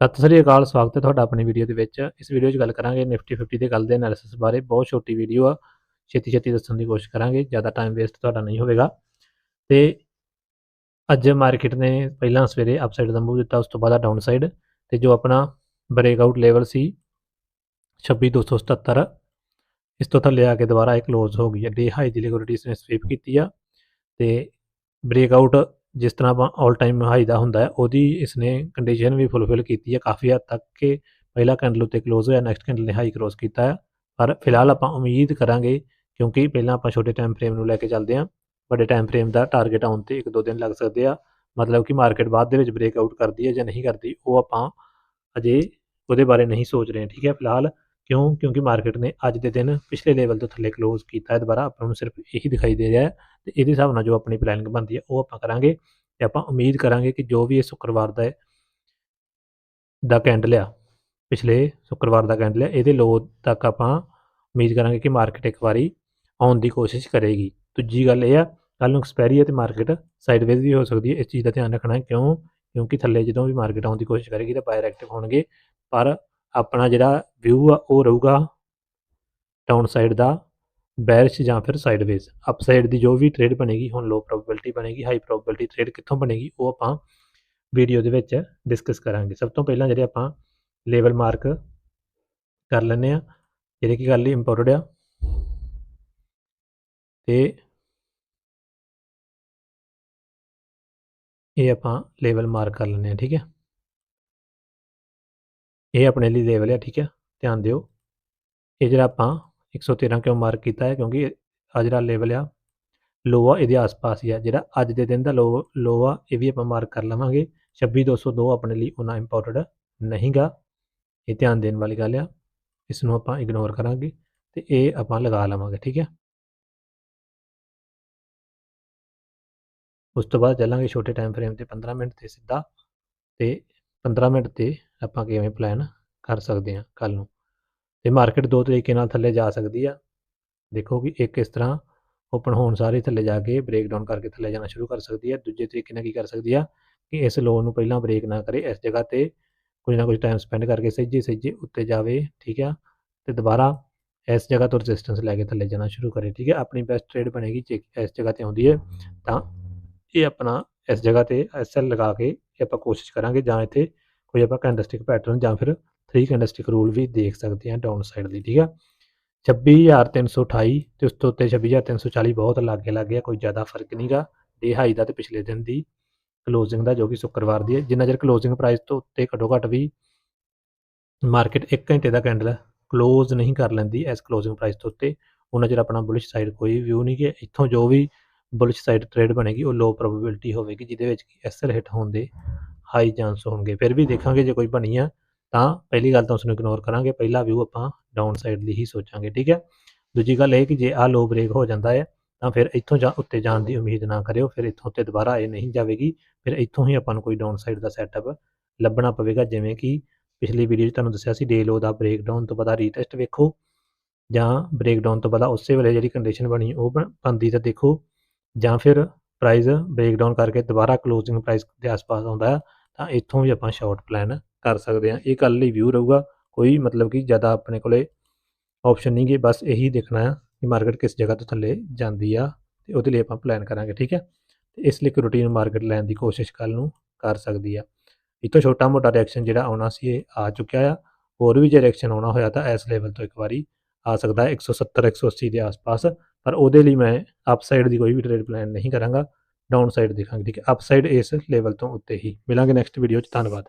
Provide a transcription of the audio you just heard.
ਸਤਿ ਸ੍ਰੀ ਅਕਾਲ, ਸਵਾਗਤ ਹੈ ਤੁਹਾਡਾ ਆਪਣੀ ਵੀਡੀਓ ਦੇ ਵਿੱਚ। ਇਸ ਵੀਡੀਓ 'ਚ ਗੱਲ ਕਰਾਂਗੇ ਨਿਫਟੀ 50 ਦੇ ਕੱਲ ਦੇ ਐਨਾਲਿਸਿਸ ਬਾਰੇ। ਬਹੁਤ ਛੋਟੀ ਵੀਡੀਓ ਆ। ਛੇਤੀ ਛੇਤੀ ਦੱਸਣ ਦੀ ਕੋਸ਼ਿਸ਼ ਕਰਾਂਗੇ। ਜ਼ਿਆਦਾ ਟਾਈਮ ਵੇਸਟ ਤੁਹਾਡਾ ਨਹੀਂ ਹੋਵੇਗਾ। ਤੇ ਅੱਜ ਮਾਰਕੀਟ ਨੇ ਪਹਿਲਾਂ ਸਵੇਰੇ ਅਪਸਾਈਡ ਦਾ ਮੂਵ ਦਿੱਤਾ, ਉਸ ਤੋਂ ਬਾਅਦ ਡਾਊਨਸਾਈਡ ਤੇ ਜੋ ਆਪਣਾ ਬ੍ਰੇਕਆਊਟ ਲੈਵਲ ਸੀ 26277 ਇਸ ਤੋਂ ਥੱਲੇ ਆ ਕੇ ਦੁਬਾਰਾ ਇਹ ਕਲੋਜ਼ ਹੋ ਗਈ ਹੈ। ਡੇ ਹਾਈ ਦੀ ਲਿਕੁਇਡਿਟੀ ਨੇ ਸਵੀਪ ਕੀਤੀ ਆ। ਤੇ ਬ੍ਰੇਕਆਊਟ ਜਿਸ ਤਰ੍ਹਾਂ ਆਪਾਂ 올 ਟਾਈਮ ਹਾਈ ਦਾ ਹੁੰਦਾ ਹੈ, ਉਹਦੀ ਇਸਨੇ ਕੰਡੀਸ਼ਨ ਵੀ ਫੁੱਲਫਿਲ ਕੀਤੀ ਹੈ, ਕਾਫੀ ਹੱਦ ਤੱਕ ਕਿ ਪਹਿਲਾ ਕੈਂਡਲ ਉੱਤੇ ਕਲੋਜ਼ ਹੋਇਆ ਨੈਕਸਟ ਕੈਂਡਲ ਨੇ ਹਾਈ ਕ੍ਰੋਸ ਕੀਤਾ ਹੈ, ਪਰ ਫਿਲਹਾਲ ਆਪਾਂ ਉਮੀਦ ਕਰਾਂਗੇ ਕਿਉਂਕਿ ਪਹਿਲਾਂ ਆਪਾਂ ਛੋਟੇ ਟਾਈਮ ਫਰੇਮ ਨੂੰ ਲੈ ਕੇ ਚੱਲਦੇ ਹਾਂ, ਵੱਡੇ ਟਾਈਮ ਫਰੇਮ ਦਾ ਟਾਰਗੇਟ ਆਉਣ ਤੇ ਇੱਕ ਦੋ ਦਿਨ ਲੱਗ ਸਕਦੇ ਆ, ਮਤਲਬ ਕਿ ਮਾਰਕੀਟ ਬਾਅਦ ਦੇ ਵਿੱਚ ਬ੍ਰੇਕਆਊਟ ਕਰਦੀ ਹੈ ਜਾਂ ਨਹੀਂ ਕਰਦੀ, ਉਹ ਆਪਾਂ ਅਜੇ ਉਹਦੇ ਬਾਰੇ ਨਹੀਂ ਸੋਚ ਰਹੇ, ਠੀਕ ਹੈ, ਫਿਲਹਾਲ ਕਿਉਂ? ਕਿਉਂਕਿ ਮਾਰਕੀਟ ਨੇ ਅੱਜ ਦੇ ਦਿਨ ਪਿਛਲੇ ਲੈਵਲ ਤੋਂ ਥੱਲੇ ਕਲੋਜ਼ ਕੀਤਾ ਹੈ। ਦੁਬਾਰਾ ਆਪਾਂ ਨੂੰ ਸਿਰਫ ਇਹੀ ਦਿਖਾਈ ਦੇ ਰਿਹਾ ਹੈ ਤੇ ਇਹਦੇ ਹਿਸਾਬ ਨਾਲ ਜੋ ਆਪਣੀ ਪਲੈਨਿੰਗ ਬਣਦੀ ਹੈ, ਉਹ ਆਪਾਂ ਕਰਾਂਗੇ ਤੇ ਆਪਾਂ ਉਮੀਦ ਕਰਾਂਗੇ ਕਿ ਜੋ ਵੀ ਇਹ ਸ਼ੁੱਕਰਵਾਰ ਦਾ ਦਾ ਕੈਂਡਲ ਆ, ਪਿਛਲੇ ਸ਼ੁੱਕਰਵਾਰ ਦਾ ਕੈਂਡਲ ਆ, ਇਹਦੇ ਲੋ ਤੱਕ ਆਪਾਂ ਉਮੀਦ ਕਰਾਂਗੇ ਕਿ ਮਾਰਕੀਟ ਇੱਕ ਵਾਰੀ ਆਉਣ ਦੀ ਕੋਸ਼ਿਸ਼ ਕਰੇਗੀ। ਦੂਜੀ ਗੱਲ ਇਹ ਆ ਕੱਲ ਨੂੰ ਐਕਸਪਾਇਰੀ ਹੈ ਤੇ ਮਾਰਕੀਟ ਸਾਈਡਵੇਜ਼ ਵੀ ਹੋ ਸਕਦੀ ਹੈ। ਇਸ ਚੀਜ਼ ਦਾ ਧਿਆਨ ਰੱਖਣਾ ਕਿਉਂ? ਕਿਉਂਕਿ ਥੱਲੇ ਜਦੋਂ ਵੀ ਮਾਰਕੀਟ ਆਉਣ ਦੀ ਕੋਸ਼ਿਸ਼ ਕਰੇਗੀ ਤਾਂ ਬਾਇਰ ਐਕਟਿਵ ਹੋਣਗੇ। ਪਰ ਆਪਣਾ ਜਿਹੜਾ ਵਿਊ ਆ, ਉਹ ਰਹੂਗਾ ਡਾਊਨ ਸਾਈਡ ਦਾ ਬੈਰਿਸ਼ ਜਾਂ ਫਿਰ ਸਾਈਡਵੇਜ਼ ਅਪਸਾਈਡ ਦੀ ਜੋ ਵੀ ਟ੍ਰੇਡ ਬਣੇਗੀ, ਹੁਣ ਲੋ ਪ੍ਰੋਬੇਬਿਲਟੀ ਬਣੇਗੀ ਹਾਈ ਪ੍ਰੋਬੇਬਿਲਟੀ ਟ੍ਰੇਡ ਕਿੱਥੋਂ ਬਣੇਗੀ, ਉਹ ਆਪਾਂ ਵੀਡੀਓ ਦੇ ਵਿੱਚ ਡਿਸਕਸ ਕਰਾਂਗੇ। ਸਭ ਤੋਂ ਪਹਿਲਾਂ ਜਿਹੜੇ ਆਪਾਂ ਲੈਵਲ ਮਾਰਕ ਕਰ ਲੈਂਦੇ ਆ ਜਿਹੜੇ ਕਿ ਗੱਲ ਲਈ ਇੰਪੋਰਟਡ ਆ, ਤੇ ਇਹ ਆਪਾਂ ਲੈਵਲ ਮਾਰਕ ਕਰ ਲੈਂਦੇ ਆ ਠੀਕ ਹੈ। ਇਹ ਆਪਣੇ ਲਈ ਲੇਵਲ ਹੈ ਠੀਕ ਹੈ? ਧਿਆਨ ਦਿਓ। ਇਹ ਜਿਹੜਾ ਆਪਾਂ 113 ਕਿਉਂ ਮਾਰਕ ਕੀਤਾ ਹੈ? ਕਿਉਂਕਿ ਆ ਜਿਹੜਾ ਲੇਵਲ ਆ ਲੋ ਆ ਇਹਦੇ ਆਸ-ਪਾਸ ਹੀ ਆ। ਜਿਹੜਾ ਅੱਜ ਦੇ ਦਿਨ ਦਾ ਲੋ ਲੋ ਆ ਇਹ ਵੀ ਆਪਾਂ ਮਾਰਕ ਕਰ ਲਵਾਂਗੇ। 26202 ਆਪਣੇ ਲਈ ਉਹਨਾਂ ਇੰਪੋਰਟਡ ਨਹੀਂਗਾ। ਇਹ ਧਿਆਨ ਦੇਣ ਵਾਲੀ ਗੱਲ ਆ। ਇਸ ਨੂੰ ਆਪਾਂ ਇਗਨੋਰ ਕਰਾਂਗੇ ਤੇ ਇਹ ਆਪਾਂ ਲਗਾ ਲਵਾਂਗੇ, ਠੀਕ ਹੈ? ਉਸ ਤੋਂ ਬਾਅਦ ਚੱਲਾਂਗੇ ਛੋਟੇ ਟਾਈਮ ਫਰੇਮ ਤੇ 15 ਮਿੰਟ ਤੇ ਸਿੱਧਾ। ਤੇ 15 ਮਿੰਟ ਤੇ ਆਪਾਂ ਕਿਵੇਂ ਪਲਾਨ ਕਰ ਸਕਦੇ ਹਾਂ ਕੱਲ ਨੂੰ। ਤੇ ਮਾਰਕੀਟ ਦੋ ਤਰੀਕੇ ਨਾਲ ਥੱਲੇ ਜਾ ਸਕਦੀ ਆ। ਦੇਖੋ ਕਿ ਇੱਕ ਇਸ ਤਰ੍ਹਾਂ ਓਪਨ ਹੋਣ ਸਾਰੇ ਥੱਲੇ ਜਾ ਕੇ ਬ੍ਰੇਕ ਡਾਊਨ ਕਰਕੇ ਥੱਲੇ ਜਾਣਾ ਸ਼ੁਰੂ ਕਰ ਸਕਦੀ ਹੈ ਦੂਜੇ ਤਰੀਕੇ ਨਾਲ ਕੀ ਕਰ ਸਕਦੀ ਆ ਕਿ ਇਸ ਲੋ ਨੂੰ ਪਹਿਲਾਂ ਬ੍ਰੇਕ ਨਾ ਕਰੇ ਇਸ ਜਗ੍ਹਾ ਤੇ ਕੁਝ ਨਾ ਕੁਝ ਟਾਈਮ ਸਪੈਂਡ ਕਰਕੇ ਸਹਿਜੇ ਸਹਿਜੇ ਉੱਤੇ ਜਾਵੇ, ਠੀਕ ਆ? ਤੇ ਦੁਬਾਰਾ ਇਸ ਜਗ੍ਹਾ ਤੋਂ ਰੈਜ਼ਿਸਟੈਂਸ ਲੈ ਕੇ ਥੱਲੇ ਜਾਣਾ ਸ਼ੁਰੂ ਕਰੇ, ਠੀਕ ਹੈ ਆਪਣੀ ਬੈਸਟ ਟ੍ਰੇਡ ਬਣੇਗੀ ਜੇ ਇਸ ਜਗ੍ਹਾ ਤੇ ਆਉਂਦੀ ਹੈ ਤਾਂ ਇਹ ਆਪਣਾ ਇਸ ਜਗ੍ਹਾ ਤੇ ਐਸਐਲ ਲਗਾ ਕੇ ਆਪਾਂ ਕੋਸ਼ਿਸ਼ ਕਰਾਂਗੇ ਜਾਂ ਇੱਥੇ ਕੋਈ ਆਪਾਂ ਕੈਂਡਲਸਟਿਕ ਪੈਟਰਨ ਜਾਂ ਫਿਰ 3 ਕੈਂਡਲਸਟਿਕ ਰੂਲ ਵੀ ਦੇਖ ਸਕਦੇ ਹਾਂ ਡਾਊਨ ਸਾਈਡ ਦੀ, ਠੀਕ ਆ? 26328 ਤੇ ਉਸ ਤੋਂ ਉੱਤੇ 26340 ਬਹੁਤ ਲਾਗੇ ਲੱਗੇ ਕੋਈ ਜ਼ਿਆਦਾ ਫ਼ਰਕ ਨਹੀਂਗਾ ਡੇ ਹਾਈ ਦਾ ਤੇ ਪਿਛਲੇ ਦਿਨ ਦੀ ਕਲੋਜ਼ਿੰਗ ਦਾ, ਜੋ ਕਿ ਸ਼ੁੱਕਰਵਾਰ ਦੀ ਹੈ। ਜਿੰਨਾ ਚਿਰ ਕਲੋਜ਼ਿੰਗ ਪ੍ਰਾਈਸ ਤੋਂ ਉੱਤੇ ਘੱਟੋ ਘੱਟ ਵੀ ਮਾਰਕੀਟ 1 ਘੰਟੇ ਦਾ ਕੈਂਡਲ ਕਲੋਜ਼ ਨਹੀਂ ਕਰ ਲੈਂਦੀ ਇਸ ਕਲੋਜ਼ਿੰਗ ਪ੍ਰਾਈਸ ਤੋਂ ਉੱਤੇ, ਉਹਨਾਂ ਚਿਰ ਆਪਣਾ ਬੁਲਿਸ਼ ਸਾਈਡ ਕੋਈ ਵਿਊ ਨਹੀਂ ਕਿ ਇੱਥੋਂ ਜੋ ਵੀ ਬੁਲਿਸ਼ ਸਾਈਡ ਟ੍ਰੇਡ ਬਣੇਗੀ, ਉਹ ਲੋ ਪ੍ਰੋਬੇਬਿਲਟੀ ਹੋਵੇਗੀ, ਜਿਹਦੇ ਵਿੱਚ ਐਸਐਲ ਹਿੱਟ ਹੋਣ ਦੇ ਹਾਈ ਚਾਂਸ ਹੋਣਗੇ। ਫਿਰ ਵੀ ਦੇਖਾਂਗੇ ਜੇ ਕੋਈ ਬਣੀ ਆ ਤਾਂ ਪਹਿਲੀ ਗੱਲ ਤਾਂ ਉਸ ਨੂੰ ਇਗਨੋਰ ਕਰਾਂਗੇ, ਪਹਿਲਾ ਵਿਊ ਆਪਾਂ ਡਾਊਨ ਸਾਈਡ ਲਈ ਹੀ ਸੋਚਾਂਗੇ, ਠੀਕ ਹੈ? ਦੂਜੀ ਗੱਲ ਇਹ ਕਿ ਜੇ ਆ ਲੋ ਬ੍ਰੇਕ ਹੋ ਜਾਂਦਾ ਹੈ, ਤਾਂ ਫਿਰ ਇੱਥੋਂ ਜਾਂ ਉੱਤੇ ਜਾਣ ਦੀ ਉਮੀਦ ਨਾ ਕਰਿਓ, ਫਿਰ ਇੱਥੋਂ ਤੇ ਦੁਬਾਰਾ ਇਹ ਨਹੀਂ ਜਾਵੇਗੀ, ਫਿਰ ਇੱਥੋਂ ਹੀ ਆਪਾਂ ਨੂੰ ਕੋਈ ਡਾਊਨ ਸਾਈਡ ਦਾ ਸੈਟਅਪ ਲੱਭਣਾ ਪਵੇਗਾ, ਜਿਵੇਂ ਕਿ ਪਿਛਲੀ ਵੀਡੀਓ 'ਚ ਤੁਹਾਨੂੰ ਦੱਸਿਆ ਸੀ ਡੇ ਲੋ ਦਾ ਬ੍ਰੇਕ ਡਾਊਨ ਤੋਂ ਬਾਅਦ ਰੀਟੈਸਟ ਵੇਖੋ, ਜਾਂ ਬ੍ਰੇਕ ਡਾਊਨ ਤੋਂ ਬਾਅਦ ਉਸੇ ਵੇਲੇ ਜਿਹੜੀ ਕੰਡੀਸ਼ਨ ਬਣੀ ਉਹ ਬਣਦੀ ਤਾਂ ਦੇਖੋ, ਜਾਂ ਫਿਰ ਪ੍ਰਾਈਸ ਬ੍ਰੇਕ ਡਾਊਨ ਕਰਕੇ ਦੁਬਾਰਾ ਕਲੋਜ਼ਿੰਗ ਪ੍ਰਾਈਸ ਦੇ ਆਸ-ਪਾਸ ਆਉਂਦਾ ਹੈ, ਤਾਂ ਇੱਥੋਂ ਵੀ ਆਪਾਂ ਸ਼ਾਰਟ ਪਲਾਨ ਕਰ ਸਕਦੇ ਹਾਂ। ਇਹ ਕੱਲ ਲਈ ਵਿਊ ਰਹੂਗਾ। ਕੋਈ ਮਤਲਬ ਕਿ ਜ਼ਿਆਦਾ ਆਪਣੇ ਕੋਲੇ ਆਪਸ਼ਨ ਨਹੀਂ ਗੇ। ਬਸ ਇਹੀ ਦੇਖਣਾ ਆ ਕਿ ਮਾਰਕੀਟ ਕਿਸ ਜਗ੍ਹਾ ਤੋਂ ਥੱਲੇ ਜਾਂਦੀ ਆ ਤੇ ਉਹਦੇ ਲਈ ਆਪਾਂ ਪਲਾਨ ਕਰਾਂਗੇ, ਠੀਕ ਹੈ? ਤੇ ਇਸ ਲਈ ਇੱਕ ਰੂਟੀਨ ਮਾਰਕੀਟ ਲੈਣ ਦੀ ਕੋਸ਼ਿਸ਼ ਕੱਲ ਨੂੰ ਕਰ ਸਕਦੀ ਆ। ਇਤੋਂ ਛੋਟਾ ਮੋਟਾ ਰਿਐਕਸ਼ਨ ਜਿਹੜਾ ਆਉਣਾ ਸੀ ਇਹ ਆ ਚੁੱਕਿਆ ਆ। ਹੋਰ ਵੀ ਜੇ ਰਿਐਕਸ਼ਨ ਆਉਣਾ ਹੋਇਆ ਤਾਂ ਇਸ ਲੈਵਲ ਤੋਂ ਇੱਕ ਵਾਰੀ ਆ ਸਕਦਾ ਹੈ 170 180 ਦੇ ਆਸ-ਪਾਸ। ਪਰ ਉਹਦੇ ਲਈ ਮੈਂ ਅਪਸਾਈਡ ਦੀ ਕੋਈ ਵੀ ਟ੍ਰੇਡ ਪਲਾਨ ਨਹੀਂ ਕਰਾਂਗਾ। ਡਾਊਨਸਾਈਡ ਦੇਖਾਂਗੇ, ਠੀਕ ਹੈ? ਅਪਸਾਈਡ ਇਸ ਲੈਵਲ ਤੋਂ ਉੱਤੇ ਹੀ। ਮਿਲਾਂਗੇ ਨੈਕਸਟ ਵੀਡੀਓ 'ਚ। ਧੰਨਵਾਦ।